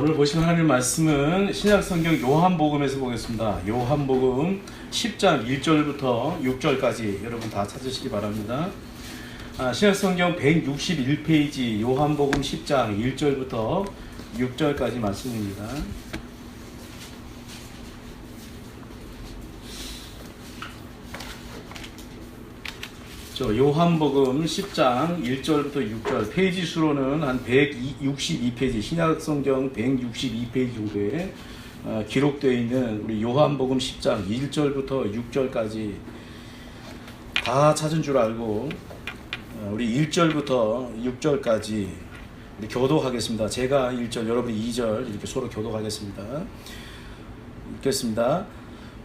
오늘 보신 하나님 말씀은 신약성경 요한복음에서 보겠습니다. 요한복음 10장 1절부터 6절까지 여러분 다 찾으시기 바랍니다. 아, 신약성경 161페이지 요한복음 10장 1절부터 6절까지 말씀입니다. 저 요한복음 10장 1절부터 6절 페이지 수로는 한 162페이지 신약성경 162페이지 정도에 어, 기록되어 있는 우리 요한복음 10장 1절부터 6절까지 다 찾은 줄 알고 어, 우리 1절부터 6절까지 우리 교독하겠습니다. 제가 1절 여러분이 2절 이렇게 서로 교독하겠습니다. 읽겠습니다.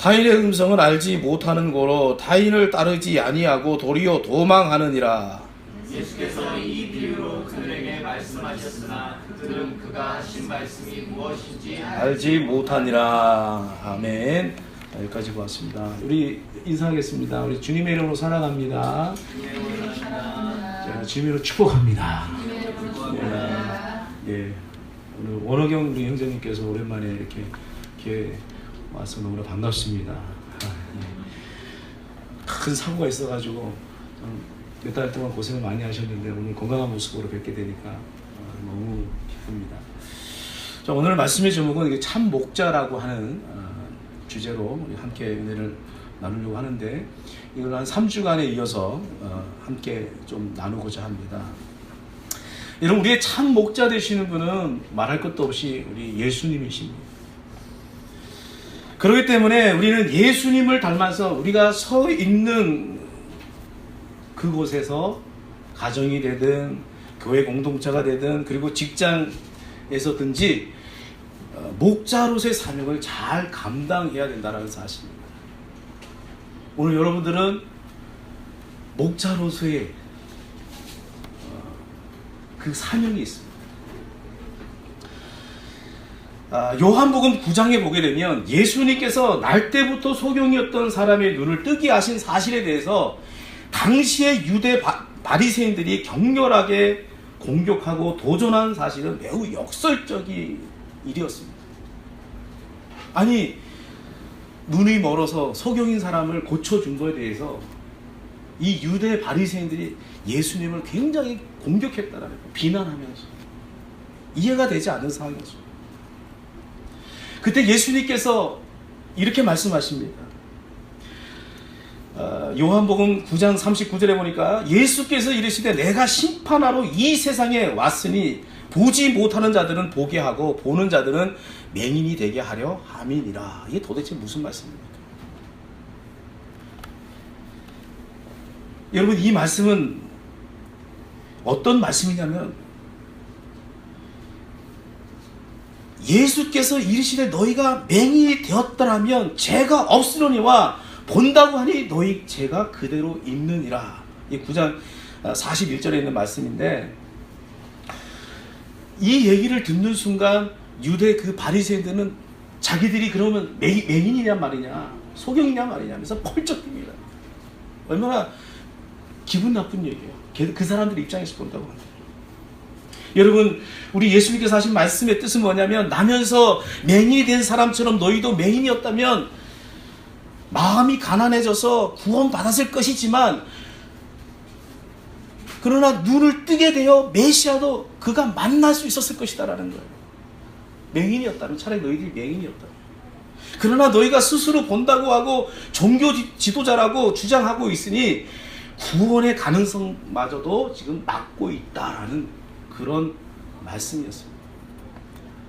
타인의 음성을 알지 못하는 고로 타인을 따르지 아니하고 도리어 도망하느니라. 예수께서 이 비유로 그들에게 말씀하셨으나 그들은 그가 하신 말씀이 무엇인지 알지 못하니라. 아멘. 여기까지 보았습니다. 우리 인사하겠습니다. 우리 주님의 이름으로 살아갑니다. 자, 주님으로 축복합니다. 예, 예. 오늘 원호경 우리 형제님께서 오랜만에 이렇게 이렇게 와서 너무나 반갑습니다 아, 예. 큰 사고가 있어가지고 몇 달 동안 고생을 많이 하셨는데 오늘 건강한 모습으로 뵙게 되니까 어, 너무 기쁩니다. 자, 오늘 말씀의 제목은 참 목자라고 하는 어, 주제로 함께 은혜를 나누려고 하는데 이걸 한 3주간에 이어서 어, 함께 좀 나누고자 합니다. 여러분 우리의 참 목자 되시는 분은 말할 것도 없이 우리 예수님이십니다. 그렇기 때문에 우리는 예수님을 닮아서 우리가 서 있는 그곳에서 가정이 되든 교회 공동체가 되든 그리고 직장에서든지 어, 목자로서의 사명을 잘 감당해야 된다는 사실입니다. 오늘 여러분들은 목자로서의 어, 그 사명이 있습니다. 아, 요한복음 9장에 보게 되면 예수님께서 날 때부터 소경이었던 사람의 눈을 뜨게 하신 사실에 대해서 당시의 유대 바, 바리새인들이 격렬하게 공격하고 도전한 사실은 매우 역설적인 일이었습니다. 아니 눈이 멀어서 소경인 사람을 고쳐준 것에 대해서 이 유대 바리새인들이 예수님을 굉장히 공격했다라는 거, 비난하면서 이해가 되지 않는 상황이었습니다. 그때 예수님께서 이렇게 말씀하십니다. 어, 요한복음 9장 39절에 보니까 예수께서 이르시되 내가 심판하러 이 세상에 왔으니 보지 못하는 자들은 보게 하고 보는 자들은 맹인이 되게 하려 함이니라. 이게 도대체 무슨 말씀입니까? 여러분 이 말씀은 어떤 말씀이냐면 예수께서 이르시되 너희가 맹인이 되었더라면 죄가 없으려니와 본다고 하니 너희 죄가 그대로 있느니라. 이 9장 41절에 있는 말씀인데 이 얘기를 듣는 순간 유대 그 바리새인들은 자기들이 그러면 맹, 맹인이냐 말이냐 소경이냐 말이냐 하면서 펄쩍 뜁니다. 얼마나 기분 나쁜 얘기예요. 걔- 그 사람들 입장에서 본다고 합니다. 여러분 우리 예수님께서 하신 말씀의 뜻은 뭐냐면 나면서 맹인이 된 사람처럼 너희도 맹인이었다면 마음이 가난해져서 구원받았을 것이지만 그러나 눈을 뜨게 되어 메시아도 그가 만날 수 있었을 것이다라는 거예요. 맹인이었다면 차라리 너희들이 맹인이었다면 그러나 너희가 스스로 본다고 하고 종교 지- 지도자라고 주장하고 있으니 구원의 가능성마저도 지금 막고 있다라는 그런 말씀이었습니다.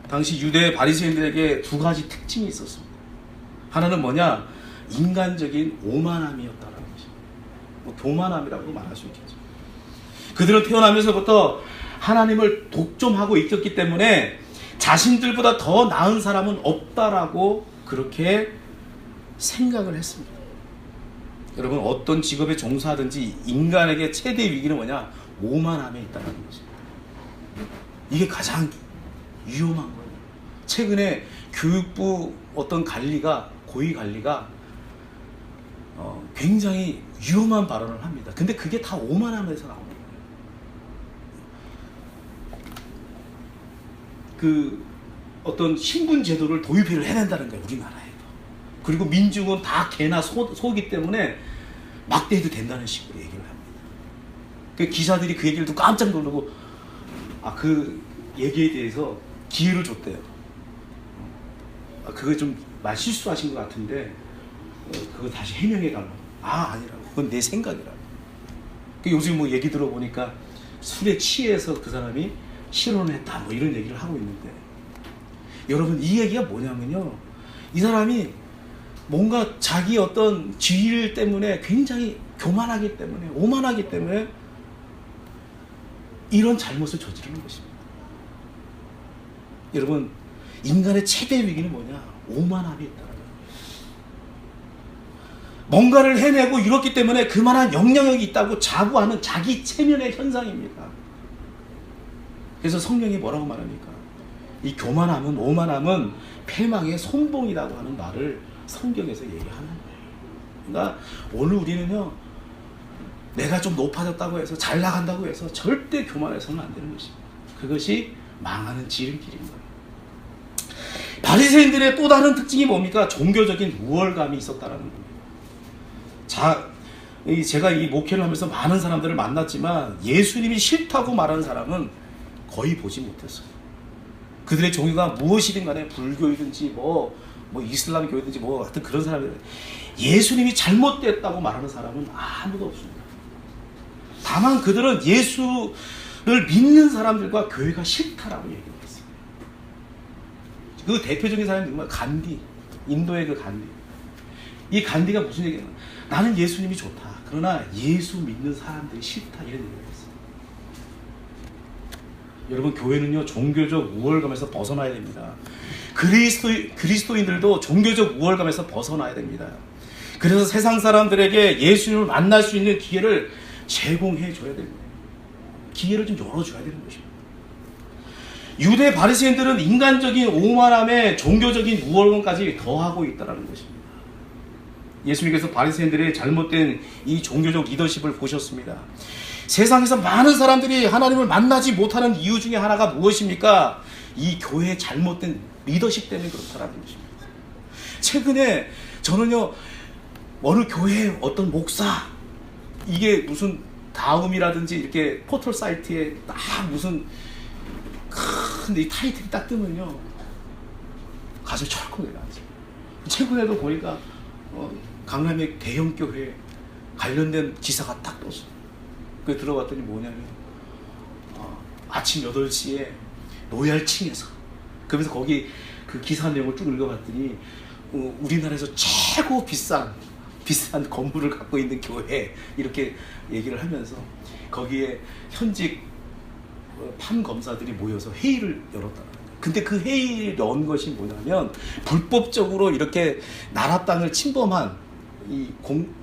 당시 유대 바리새인들에게 두 가지 특징이 있었습니다. 하나는 뭐냐? 인간적인 오만함이었다라는 것입니다. 뭐 교만함이라고 말할 수 있겠죠. 그들은 태어나면서부터 하나님을 독점하고 있었기 때문에 자신들보다 더 나은 사람은 없다라고 그렇게 생각을 했습니다. 여러분 어떤 직업에 종사하든지 인간에게 최대 위기는 뭐냐? 오만함에 있다는 것입니다. 이게 가장 위험한 거예요. 최근에 교육부 어떤 관리가 고위 관리가 어, 굉장히 위험한 발언을 합니다. 근데 그게 다 오만함에서 나오는 거예요. 그 어떤 신분 제도를 도입을 해야 된다는 거예요. 우리나라에도. 그리고 민중은 다 개나 소, 소기 때문에 막대해도 된다는 식으로 얘기를 합니다. 그 기사들이 그 얘기를 듣고 깜짝 놀라고 아 그 얘기에 대해서 기회를 줬대요. 아, 그거 좀말 실수하신 것 같은데 어, 그거 다시 해명해 달라고. 아 아니라고. 그건 내 생각이라고. 그 요즘 뭐 얘기 들어보니까 술에 취해서 그 사람이 실혼을 했다 뭐 이런 얘기를 하고 있는데 여러분 이 얘기가 뭐냐면요 이 사람이 뭔가 자기 어떤 지위 때문에 굉장히 교만하기 때문에 오만하기 때문에 이런 잘못을 저지르는 것입니다. 여러분 인간의 최대 위기는 뭐냐? 오만함이 거예요. 뭔가를 해내고 이렇기 때문에 그만한 영향력이 있다고 자부하는 자기 체면의 현상입니다. 그래서 성령이 뭐라고 말합니까? 이 교만함은 오만함은 패망의 손봉이라고 하는 말을 성경에서 얘기하는 거예요. 그러니까 오늘 우리는요 내가 좀 높아졌다고 해서 잘 나간다고 해서 절대 교만해서는 안 되는 것입니다. 그것이 망하는 지름길인 거예요. 바리새인들의 또 다른 특징이 뭡니까? 종교적인 우월감이 있었다라는 겁니다. 자, 이 제가 이 목회를 하면서 많은 사람들을 만났지만 예수님이 싫다고 말하는 사람은 거의 보지 못했어요. 그들의 종교가 무엇이든 간에 불교이든지 뭐, 뭐 이슬람 교이든지 뭐 하여튼 그런 사람들 예수님이 잘못됐다고 말하는 사람은 아무도 없습니다. 다만 그들은 예수를 믿는 사람들과 교회가 싫다라고 얘기를 했어요. 그 대표적인 사람이 누구냐? 간디. 인도의 그 간디. 이 간디가 무슨 얘기냐? 나는 예수님이 좋다. 그러나 예수 믿는 사람들이 싫다. 이런 얘기를 했어요. 여러분 교회는요 종교적 우월감에서 벗어나야 됩니다. 그리스도 그리스도인들도 종교적 우월감에서 벗어나야 됩니다. 그래서 세상 사람들에게 예수님을 만날 수 있는 기회를 제공해 줘야 됩니다. 기회를 좀 열어 줘야 되는 것입니다. 유대 바리새인들은 인간적인 오만함에 종교적인 우월감까지 더하고 있다라는 것입니다. 예수님께서 바리새인들의 잘못된 이 종교적 리더십을 보셨습니다. 세상에서 많은 사람들이 하나님을 만나지 못하는 이유 중에 하나가 무엇입니까? 이 교회의 잘못된 리더십 때문에 그렇다라는 것입니다. 최근에 저는요 어느 교회 어떤 목사 이게 무슨 다음이라든지 이렇게 포털 사이트에 딱 무슨 큰이 타이틀이 딱 뜨면요 가슴이 철컥 내려앉아요. 최근에도 보니까 어, 강남의 대형 교회 관련된 기사가 딱 떴어요. 그 들어봤더니 뭐냐면 어, 아침 8시에 로얄층에서 그러면서 거기 그 기사 내용을 쭉 읽어봤더니 어, 우리나라에서 최고 비싼 비싼 건물을 갖고 있는 교회 이렇게 얘기를 하면서 거기에 현직 어, 판 검사들이 모여서 회의를 열었다. 근데 그 회의를 연 것이 뭐냐면 불법적으로 이렇게 나라 땅을 침범한 이 공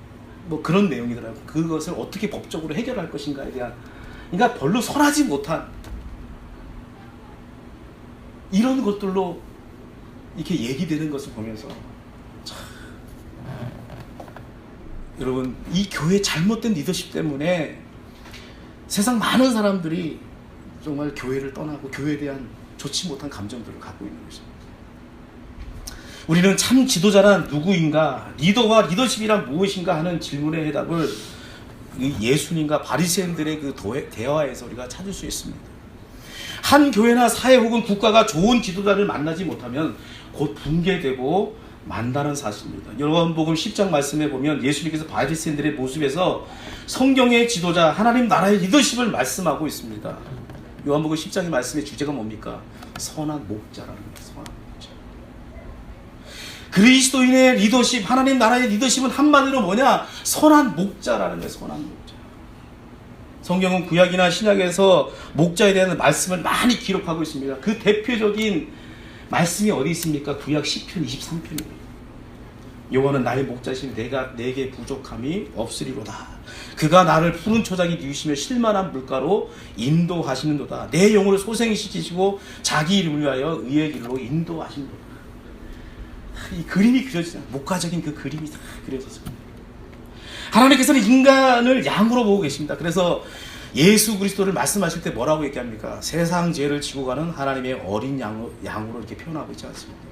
뭐 그런 내용이더라고. 그것을 어떻게 법적으로 해결할 것인가에 대한 그러니까 별로 선하지 못한 이런 것들로 이렇게 얘기되는 것을 보면서 참 여러분 이 교회 잘못된 리더십 때문에 세상 많은 사람들이 정말 교회를 떠나고 교회에 대한 좋지 못한 감정들을 갖고 있는 것입니다. 우리는 참 지도자란 누구인가, 리더와 리더십이란 무엇인가 하는 질문의 해답을 이 예수님과 바리새인들의 그 대화에서 우리가 찾을 수 있습니다. 한 교회나 사회 혹은 국가가 좋은 지도자를 만나지 못하면 곧 붕괴되고 만다는 사실입니다. 요한복음 10장 말씀에 보면 예수님께서 바리새인들의 모습에서 성경의 지도자 하나님 나라의 리더십을 말씀하고 있습니다. 요한복음 10장의 말씀의 주제가 뭡니까? 선한 목자라는 거예요. 선한 목자. 그리스도인의 리더십, 하나님 나라의 리더십은 한마디로 뭐냐? 선한 목자라는 거예요. 선한 목자. 성경은 구약이나 신약에서 목자에 대한 말씀을 많이 기록하고 있습니다. 그 대표적인 말씀이 어디 있습니까? 구약 10편 23편입니다. 여호와는 나의 목자신 내가 내게 부족함이 없으리로다. 그가 나를 푸른 초장이 누시며 실만한 물가로 인도하시는도다. 내 영혼을 소생시키시고 자기 이름을 위하여 의의 길로 인도하시는도다. 이 그림이 그려지잖아요. 목가적인 그 그림이 다 그려졌습니다. 하나님께서는 인간을 양으로 보고 계십니다. 그래서 예수 그리스도를 말씀하실 때 뭐라고 얘기합니까? 세상 죄를 지고 가는 하나님의 어린 양, 양으로 이렇게 표현하고 있지 않습니까?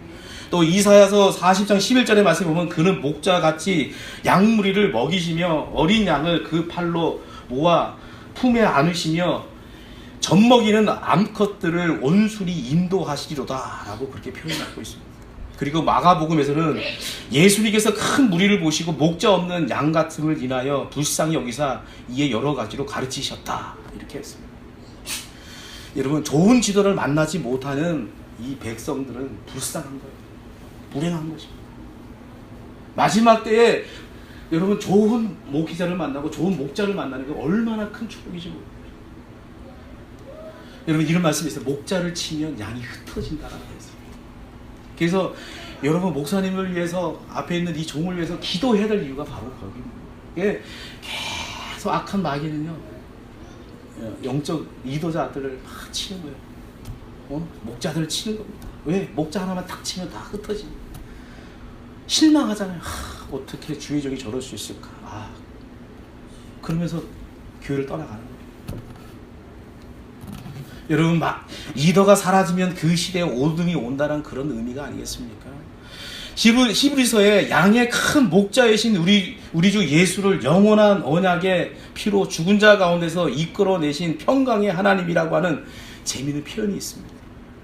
또 이사야서 40장 11절의 말씀에 보면 그는 목자같이 양무리를 먹이시며 어린 양을 그 팔로 모아 품에 안으시며 젖먹이는 암컷들을 온순히 인도하시리로다 라고 그렇게 표현하고 있습니다. 그리고 마가복음에서는 예수님께서 큰 무리를 보시고 목자 없는 양 같음을 인하여 불쌍히 여기사 이에 여러 가지로 가르치셨다 이렇게 했습니다. 여러분 좋은 지도를 만나지 못하는 이 백성들은 불쌍한 거예요. 불행한 것입니다. 마지막 때에 여러분 좋은 목기자를 만나고 좋은 목자를 만나는 게 얼마나 큰 축복이지 모릅니다. 여러분 이런 말씀이 있어요. 목자를 치면 양이 흩어진다라는 말씀. 그래서 여러분 목사님을 위해서 앞에 있는 이 종을 위해서 기도해야 될 이유가 바로 거기입니다. 계속 악한 마귀는요 영적 리더자들을 막 치는 거예요. 어? 목자들을 치는 겁니다. 왜? 목자 하나만 탁 치면 다 흩어집니다. 실망하잖아요. 하, 어떻게 주의 종이 저럴 수 있을까? 아, 그러면서 교회를 떠나가는 거예요. 여러분 막 리더가 사라지면 그 시대에 오름이 온다는 그런 의미가 아니겠습니까? 히브리서에 양의 큰 목자이신 우리 우리 주 예수를 영원한 언약의 피로 죽은 자 가운데서 이끌어내신 평강의 하나님이라고 하는 재미있는 표현이 있습니다.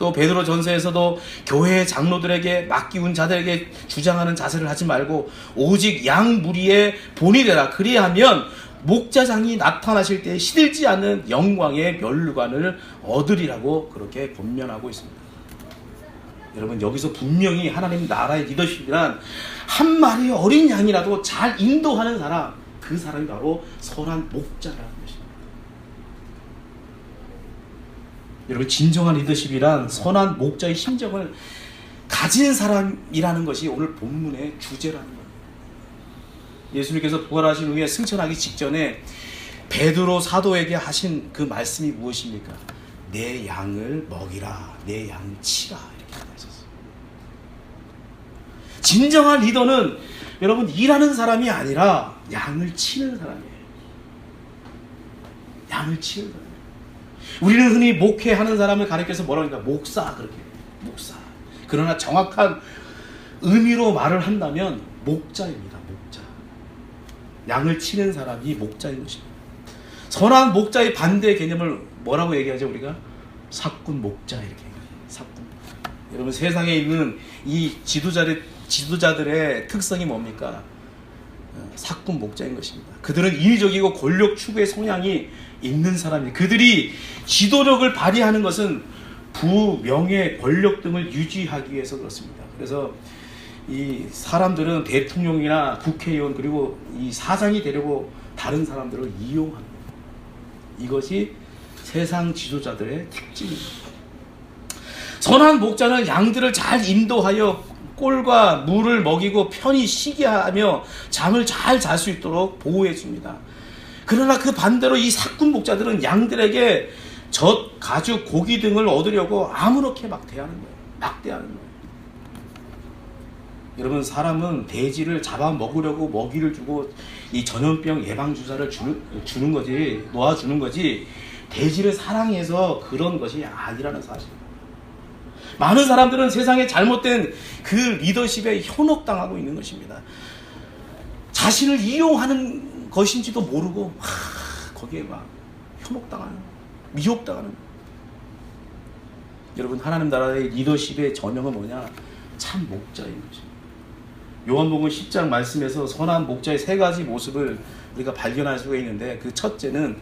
또 베드로 전서에서도 교회 장로들에게 맡기운 자들에게 주장하는 자세를 하지 말고 오직 양 무리의 본이 되라 그리하면 목자장이 나타나실 때 시들지 않는 영광의 멸류관을 얻으리라고 그렇게 권면하고 있습니다. 여러분 여기서 분명히 하나님 나라의 리더십이란 한 마리의 어린 양이라도 잘 인도하는 사람 그 사람이 바로 선한 목자라는 것입니다. 여러분 진정한 리더십이란 선한 목자의 심정을 가진 사람이라는 것이 오늘 본문의 주제라는 겁니다. 예수님께서 부활하신 후에 승천하기 직전에 베드로 사도에게 하신 그 말씀이 무엇입니까? 내 양을 먹이라, 내 양을 치라 이렇게 하셨어요. 진정한 리더는 여러분 일하는 사람이 아니라 양을 치는 사람이에요. 양을 치는 사람. 우리는 흔히 목회하는 사람을 가리켜서 뭐라고 하니까 목사 그렇게. 목사. 그러나 정확한 의미로 말을 한다면 목자입니다. 목자. 양을 치는 사람이 목자인 것입니다. 선한 목자의 반대 개념을 뭐라고 얘기하죠 우리가? 사꾼 목자 이렇게. 사꾼. 여러분 세상에 있는 이 지도자들 지도자들의 특성이 뭡니까? 어, 사꾼 목자인 것입니다. 그들은 인위적이고 권력 추구의 성향이 있는 사람이 그들이 지도력을 발휘하는 것은 부, 명예, 권력 등을 유지하기 위해서 그렇습니다. 그래서 이 사람들은 대통령이나 국회의원 그리고 이 사장이 되려고 다른 사람들을 이용합니다. 이것이 세상 지도자들의 특징입니다. 선한 목자는 양들을 잘 인도하여 꼴과 물을 먹이고 편히 쉬게 하며 잠을 잘 잘 수 있도록 보호해 줍니다. 그러나 그 반대로 이 사꾼 목자들은 양들에게 젖, 가죽, 고기 등을 얻으려고 아무렇게 막 대하는 거예요. 막 대하는 거예요. 여러분 사람은 돼지를 잡아 먹으려고 먹이를 주고 이 전염병 예방 주사를 주는 주는 거지 놓아 주는 거지 돼지를 사랑해서 그런 것이 아니라는 사실입니다. 많은 사람들은 세상에 잘못된 그 리더십에 현혹당하고 있는 것입니다. 자신을 이용하는 것인지도 모르고 하, 거기에 막 현혹당하는 미혹당하는 여러분 하나님 나라의 리더십의 전형은 뭐냐 참 목자인 거죠. 요한복음 10장 말씀에서 선한 목자의 세 가지 모습을 우리가 발견할 수가 있는데 그 첫째는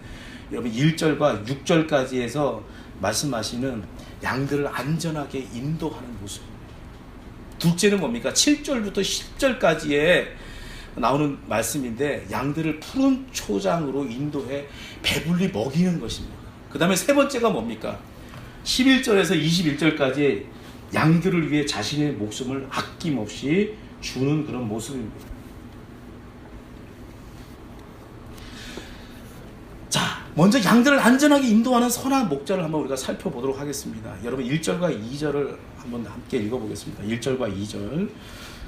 여러분 1절과 6절까지에서 말씀하시는 양들을 안전하게 인도하는 모습입니다. 둘째는 뭡니까? 7절부터 10절까지의 나오는 말씀인데 양들을 푸른 초장으로 인도해 배불리 먹이는 것입니다. 그 다음에 세 번째가 뭡니까? 11절에서 21절까지 양들을 위해 자신의 목숨을 아낌없이 주는 그런 모습입니다. 자, 먼저 양들을 안전하게 인도하는 선한 목자를 한번 우리가 살펴보도록 하겠습니다. 여러분 1절과 2절을 한번 함께 읽어보겠습니다. 1절과 2절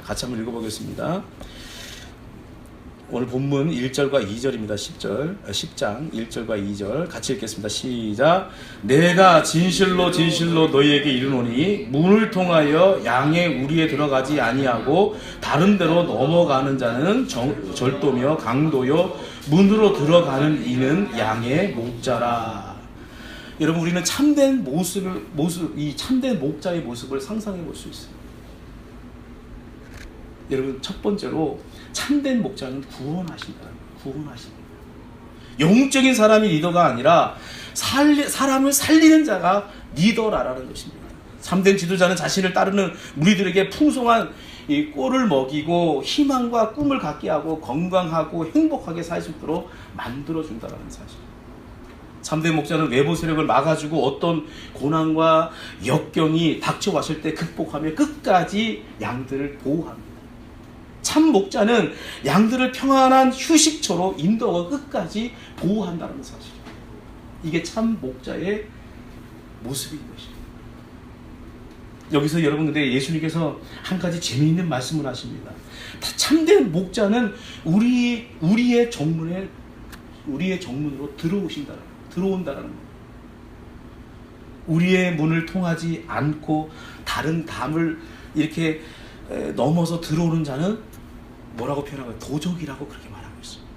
같이 한번 읽어보겠습니다. 오늘 본문 1절과 2절입니다. 10절, 10장 1절과 2절 같이 읽겠습니다. 시작. 내가 진실로 진실로 너희에게 이르노니 문을 통하여 양의 우리에 들어가지 아니하고 다른 데로 넘어가는 자는 정- 절도며 강도요 문으로 들어가는 이는 양의 목자라. 여러분 우리는 참된 모습을 모습 이 참된 목자의 모습을 상상해 볼 수 있어요. 여러분 첫 번째로 참된 목자는 구원하신다. 구원하신다. 영적인 사람이 리더가 아니라 살리, 사람을 살리는 자가 리더라라는 것입니다. 참된 지도자는 자신을 따르는 무리들에게 풍성한 이 꼴을 먹이고 희망과 꿈을 갖게 하고 건강하고 행복하게 살 수 있도록 만들어 준다라는 사실. 참된 목자는 외부 세력을 막아주고 어떤 고난과 역경이 닥쳐왔을 때 극복하며 끝까지 양들을 보호합니다. 참 목자는 양들을 평안한 휴식처로 인도하고 끝까지 보호한다는 사실. 이게 참 목자의 모습인 것입니다. 여기서 여러분 근데 예수님께서 한 가지 재미있는 말씀을 하십니다. 다 참된 목자는 우리 우리의 정문에 우리의 정문으로 들어오신다. 들어온다라는 거. 우리의 문을 통하지 않고 다른 담을 이렇게 에, 넘어서 들어오는 자는 뭐라고 표현하고 도적이라고 그렇게 말하고 있습니다.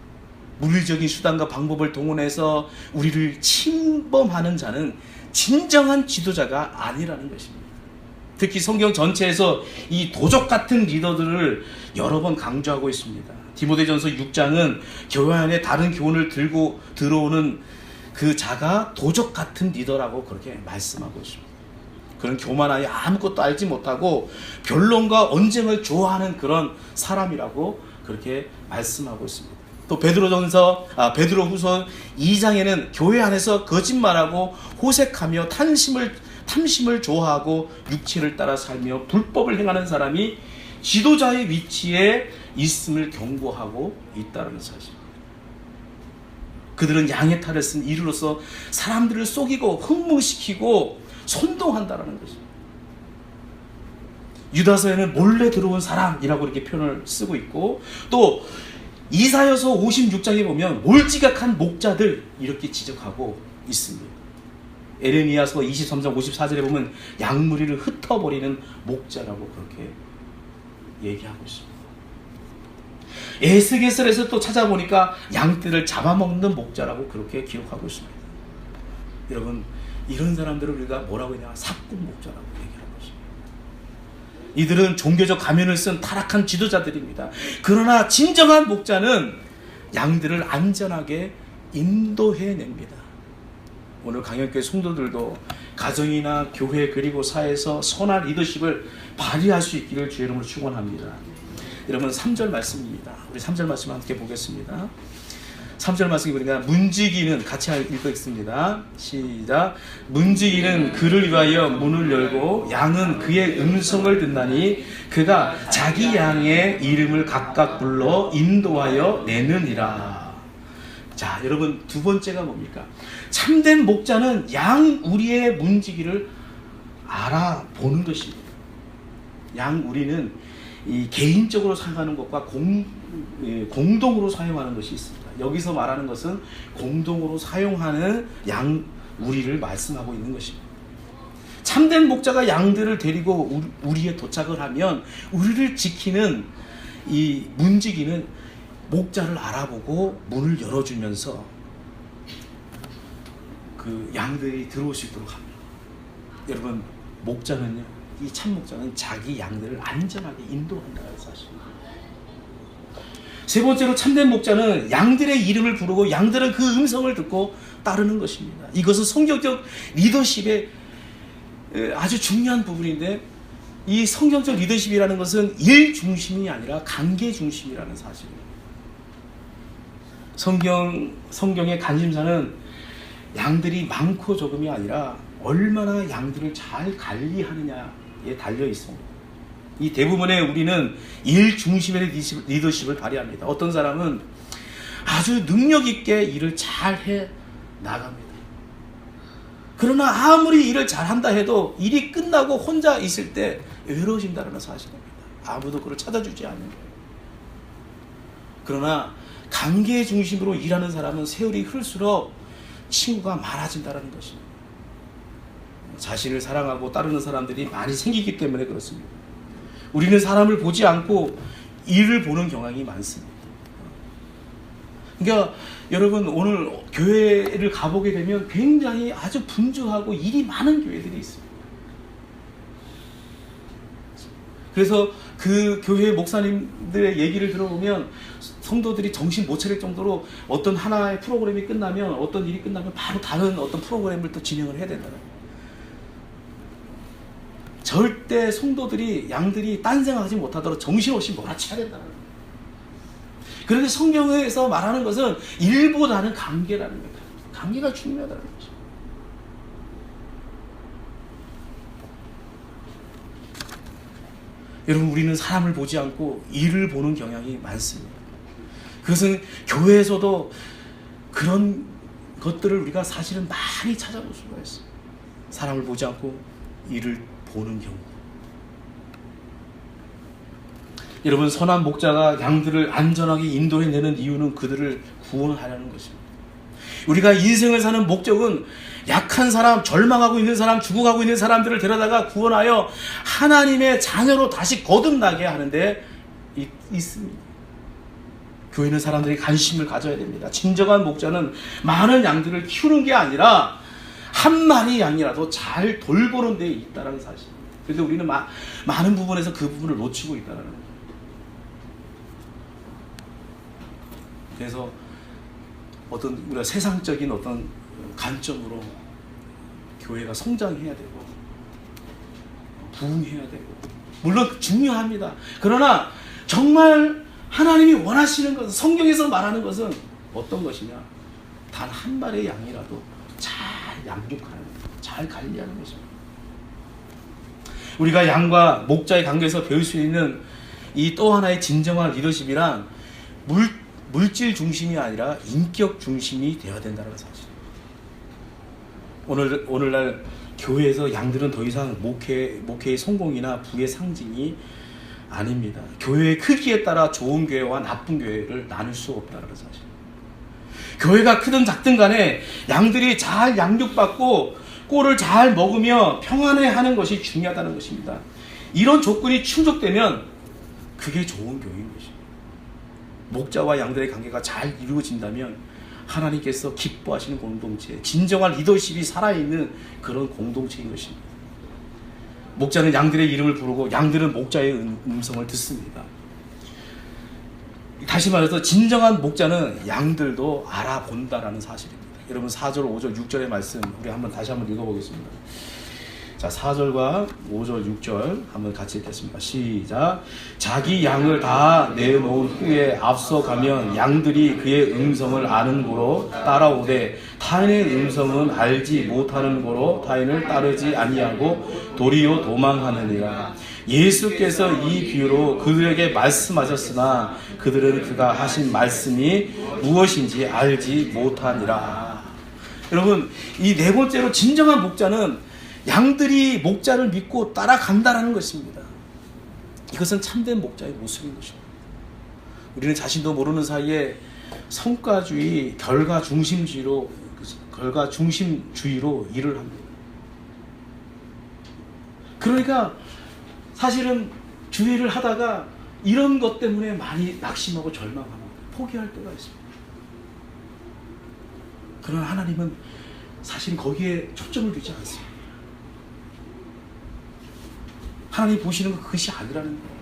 물리적인 수단과 방법을 동원해서 우리를 침범하는 자는 진정한 지도자가 아니라는 것입니다. 특히 성경 전체에서 이 도적 같은 리더들을 여러 번 강조하고 있습니다. 디모데전서 6장은 교회 안에 다른 교훈을 들고 들어오는 그 자가 도적 같은 리더라고 그렇게 말씀하고 있습니다. 그런 교만하여 아무것도 알지 못하고 변론과 언쟁을 좋아하는 그런 사람이라고 그렇게 말씀하고 있습니다. 또 베드로전서 아 베드로후서 2장에는 교회 안에서 거짓말하고 호색하며 탐심을 탐심을 좋아하고 육체를 따라 살며 불법을 행하는 사람이 지도자의 위치에 있음을 경고하고 있다는 사실. 그들은 양의 탈을 쓴 이르로서 사람들을 속이고 흥분시키고 선동한다라는 것입니다. 유다서에는 몰래 들어온 사람이라고 이렇게 표현을 쓰고 있고 또 이사여서 56장에 보면 몰지각한 목자들 이렇게 지적하고 있습니다. 에레미야서 23장 54절에 보면 양무리를 흩어버리는 목자라고 그렇게 얘기하고 있습니다. 에스겔서에서 또 찾아보니까 양떼를 잡아먹는 목자라고 그렇게 기록하고 있습니다. 여러분 이런 사람들을 우리가 뭐라고 하냐 사꾼 목자라고 얘기하는 것입니다. 이들은 종교적 가면을 쓴 타락한 지도자들입니다. 그러나 진정한 목자는 양들을 안전하게 인도해냅니다. 오늘 강연교회 성도들도 가정이나 교회 그리고 사회에서 선한 리더십을 발휘할 수 있기를 주의 이름으로 축원합니다. 여러분 3절 말씀입니다. 우리 3절 말씀 함께 보겠습니다. 3절 말씀이 보니까 문지기는 같이 읽겠습니다. 시작. 문지기는 그를 위하여 문을 열고 양은 그의 음성을 듣나니 그가 자기 양의 이름을 각각 불러 인도하여 내느니라. 자, 여러분 두 번째가 뭡니까? 참된 목자는 양 우리의 문지기를 알아보는 것입니다. 양 우리는 이 개인적으로 사용하는 것과 공, 예, 공동으로 사용하는 것이 있습니다. 여기서 말하는 것은 공동으로 사용하는 양 우리를 말씀하고 있는 것입니다. 참된 목자가 양들을 데리고 우리- 우리에 도착을 하면 우리를 지키는 이 문지기는 목자를 알아보고 문을 열어주면서 그 양들이 들어올 수 있도록 합니다. 여러분 목자는요, 이 참 목자는 자기 양들을 안전하게 인도한다는 사실입니다. 세 번째로 참된 목자는 양들의 이름을 부르고 양들은 그 음성을 듣고 따르는 것입니다. 이것은 성경적 리더십의 에, 아주 중요한 부분인데 이 성경적 리더십이라는 것은 일 중심이 아니라 관계 중심이라는 사실이에요. 성경 성경의 관심사는 양들이 많고 적음이 아니라 얼마나 양들을 잘 관리하느냐에 달려 있습니다. 이 대부분의 우리는 일 중심의 리더십- 리더십을 발휘합니다. 어떤 사람은 아주 능력 있게 일을 잘 해 나갑니다. 그러나 아무리 일을 잘한다 해도 일이 끝나고 혼자 있을 때 외로워진다는 사실입니다. 아무도 그를 찾아주지 않는 거예요. 그러나 관계 중심으로 일하는 사람은 세월이 흐를수록 친구가 많아진다는 것입니다. 자신을 사랑하고 따르는 사람들이 많이 생기기 때문에 그렇습니다. 우리는 사람을 보지 않고 일을 보는 경향이 많습니다. 그러니까 여러분 오늘 교회를 가보게 되면 굉장히 아주 분주하고 일이 많은 교회들이 있습니다. 그래서 그 교회 목사님들의 얘기를 들어보면 성도들이 정신 못 차릴 정도로 어떤 하나의 프로그램이 끝나면 어떤 일이 끝나면 바로 다른 어떤 프로그램을 또 진행을 해야 된다는 거예요. 절대 성도들이 양들이 딴 생각하지 못하도록 정신없이 몰아쳐야 된다는 거예요. 그런데 성경에서 말하는 것은 일보다는 관계라는 거예요. 관계가 중요하다는 거죠. 여러분 우리는 사람을 보지 않고 일을 보는 경향이 많습니다. 그것은 교회에서도 그런 것들을 우리가 사실은 많이 찾아볼 수가 있어요. 사람을 보지 않고 일을 보는 경우. 여러분 선한 목자가 양들을 안전하게 인도해내는 이유는 그들을 구원하려는 것입니다. 우리가 인생을 사는 목적은 약한 사람, 절망하고 있는 사람, 죽어가고 있는 사람들을 데려다가 구원하여 하나님의 자녀로 다시 거듭나게 하는데 있, 있습니다. 교회는 사람들이 관심을 가져야 됩니다. 진정한 목자는 많은 양들을 키우는 게 아니라 한 마리 양이라도 잘 돌보는 데 있다는 사실입니다. 그런데 우리는 마, 많은 부분에서 그 부분을 놓치고 있다는 거예요. 그래서 어떤 우리가 세상적인 어떤 관점으로 교회가 성장해야 되고 부흥해야 되고 물론 중요합니다. 그러나 정말 하나님이 원하시는 것은 성경에서 말하는 것은 어떤 것이냐? 단 한 마리의 양이라도 잘 양육하는, 잘 관리하는 것입니다. 우리가 양과 목자의 관계에서 배울 수 있는 이 또 하나의 진정한 리더십이란 물 물질 중심이 아니라 인격 중심이 되어야 된다는 사실. 오늘 오늘날 교회에서 양들은 더 이상 목회 목회의 성공이나 부의 상징이 아닙니다. 교회의 크기에 따라 좋은 교회와 나쁜 교회를 나눌 수 없다는 사실. 교회가 크든 작든 간에 양들이 잘 양육받고 꼴을 잘 먹으며 평안해 하는 것이 중요하다는 것입니다. 이런 조건이 충족되면 그게 좋은 교회인 것입니다. 목자와 양들의 관계가 잘 이루어진다면 하나님께서 기뻐하시는 공동체, 진정한 리더십이 살아있는 그런 공동체인 것입니다. 목자는 양들의 이름을 부르고 양들은 목자의 음- 음성을 듣습니다. 다시 말해서 진정한 목자는 양들도 알아본다라는 사실입니다. 여러분 4절, 5절, 6절의 말씀 우리 한번 다시 한번 읽어보겠습니다. 자, 4절과 5절, 6절 한번 같이 읽겠습니다. 시작. 자기 양을 다 내놓은 후에 앞서 가면 양들이 그의 음성을 아는 고로 따라오되 타인의 음성은 알지 못하는 고로 타인을 따르지 아니하고 도리어 도망하느니라. 예수께서 이 비유로 그들에게 말씀하셨으나 그들은 그가 하신 말씀이 무엇인지 알지 못하니라. 여러분, 이 네 번째로 진정한 목자는 양들이 목자를 믿고 따라간다는 것입니다. 이것은 참된 목자의 모습인 것입니다. 우리는 자신도 모르는 사이에 성과주의, 결과 중심주의로 결과 중심주의로 일을 합니다. 그러니까 사실은 주의를 하다가 이런 것 때문에 많이 낙심하고 절망하고 포기할 때가 있습니다. 그러나 하나님은 사실 거기에 초점을 두지 않습니다. 하나님 보시는 건 그것이 아니라는 거예요.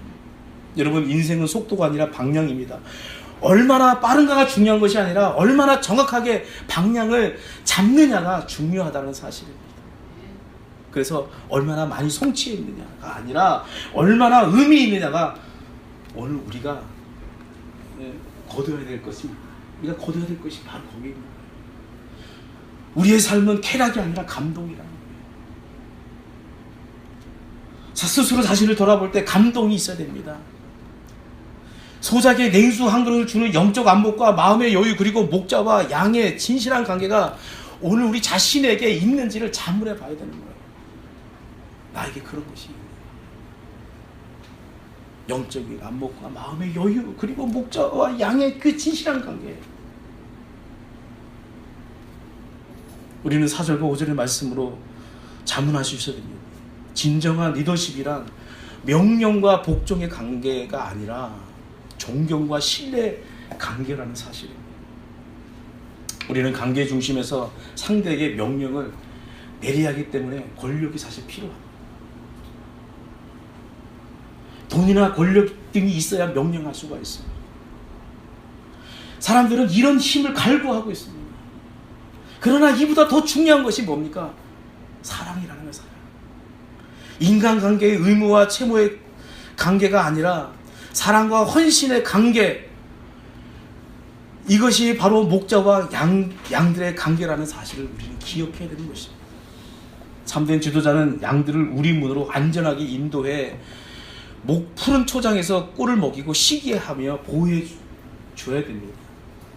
여러분 인생은 속도가 아니라 방향입니다. 얼마나 빠른가가 중요한 것이 아니라 얼마나 정확하게 방향을 잡느냐가 중요하다는 사실입니다. 그래서 얼마나 많이 성취해 있느냐가 아니라 얼마나 의미 있느냐가 오늘 우리가 예, 거둬야 될 것이 우리가 거둬야 될 것이 바로 거기입니다. 우리의 삶은 쾌락이 아니라 감동이라는 거예요. 자, 스스로 자신을 돌아볼 때 감동이 있어야 됩니다. 소작의 냉수 한 그릇을 주는 영적 안목과 마음의 여유 그리고 목자와 양의 진실한 관계가 오늘 우리 자신에게 있는지를 자문해 봐야 되는 거예요. 나에게 그런 것이 영적인 안목과 마음의 여유 그리고 목자와 양의 그 진실한 관계. 우리는 4절과 5절의 말씀으로 자문할 수 있어야 됩니다. 진정한 리더십이란 명령과 복종의 관계가 아니라 존경과 신뢰 관계라는 사실입니다. 우리는 관계 중심에서 상대에게 명령을 내려야 하기 때문에 권력이 사실 필요합니다. 돈이나 권력 등이 있어야 명령할 수가 있습니다. 사람들은 이런 힘을 갈구하고 있습니다. 그러나 이보다 더 중요한 것이 뭡니까? 사랑이라는 거예요, 사랑. 인간관계의 의무와 채무의 관계가 아니라 사랑과 헌신의 관계. 이것이 바로 목자와 양, 양들의 관계라는 사실을 우리는 기억해야 되는 것입니다. 참된 지도자는 양들을 우리 문으로 안전하게 인도해 목 푸른 초장에서 꿀을 먹이고 시기에 하며 보호해 주- 줘야 됩니다.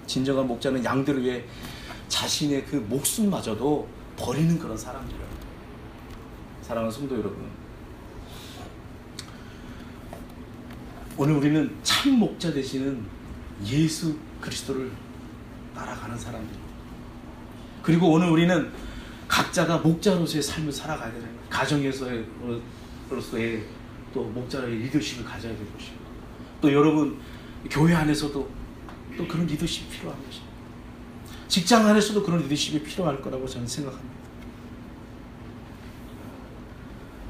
진정한 목자는 양들을 위해 자신의 그 목숨마저도 버리는 그런 사람들이에요. 사랑하는 성도 여러분. 오늘 우리는 참 목자 되시는 예수 그리스도를 따라가는 사람들입니다. 그리고 오늘 우리는 각자가 목자로서의 삶을 살아가야 되는. 가정에서의 또 목자의 리더십을 가져야 될 것이고 또 여러분 교회 안에서도 또 그런 리더십이 필요한 것입니다. 직장 안에서도 그런 리더십이 필요할 거라고 저는 생각합니다.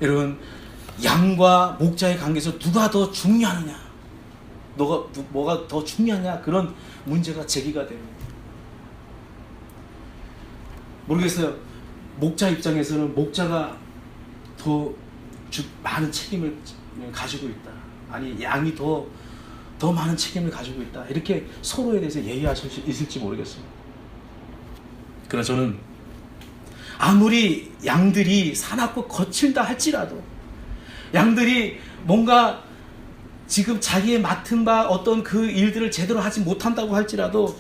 여러분 양과 목자의 관계에서 누가 더 중요하느냐, 너가 누- 뭐가 더 중요하냐 그런 문제가 제기가 됩니다. 모르겠어요. 목자 입장에서는 목자가 더 주- 많은 책임을 가지고 있다. 아니 양이 더 더 많은 책임을 가지고 있다. 이렇게 서로에 대해서 예의하실 수 있을지 모르겠습니다. 그러나 저는 아무리 양들이 사납고 거칠다 할지라도 양들이 뭔가 지금 자기의 맡은 바 어떤 그 일들을 제대로 하지 못한다고 할지라도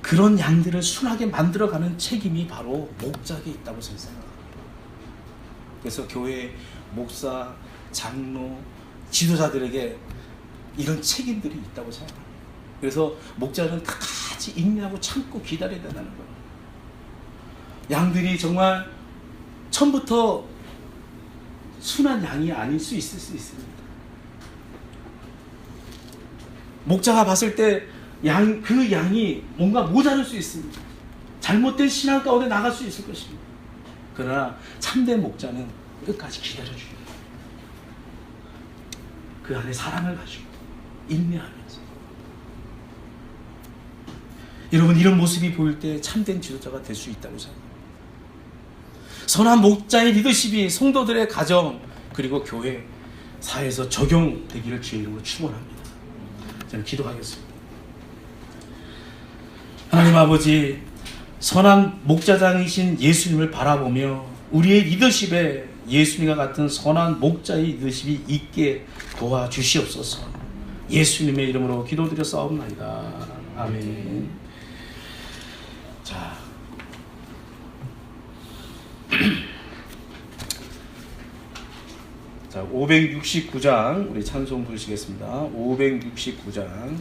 그런 양들을 순하게 만들어가는 책임이 바로 목자에게 있다고 저는 생각합니다. 그래서 교회 목사, 장로, 지도자들에게 이런 책임들이 있다고 생각합니다. 그래서 목자는 끝까지 인내하고 참고 기다려야 된다는 거예요. 양들이 정말 처음부터 순한 양이 아닐 수 있을 수 있습니다. 목자가 봤을 때 양, 그 양이 뭔가 모자랄 수 있습니다. 잘못된 신앙 가운데 나갈 수 있을 것입니다. 그러나 참된 목자는 끝까지 기다려줍니다. 그 안에 사랑을 가지고 인내하면서 여러분 이런 모습이 보일 때 참된 지도자가 될 수 있다고 생각합니다. 선한 목자의 리더십이 성도들의 가정 그리고 교회 사회에서 적용되기를 주의 이름으로 축원합니다. 저는 기도하겠습니다. 하나님 아버지 선한 목자장이신 예수님을 바라보며 우리의 리더십에 예수님과 같은 선한 목자의 리더십이 있게 도와주시옵소서. 예수님의 이름으로 기도드려 싸움나이다. 아멘. 자. 자, 569장 우리 찬송 부르시겠습니다. 569장.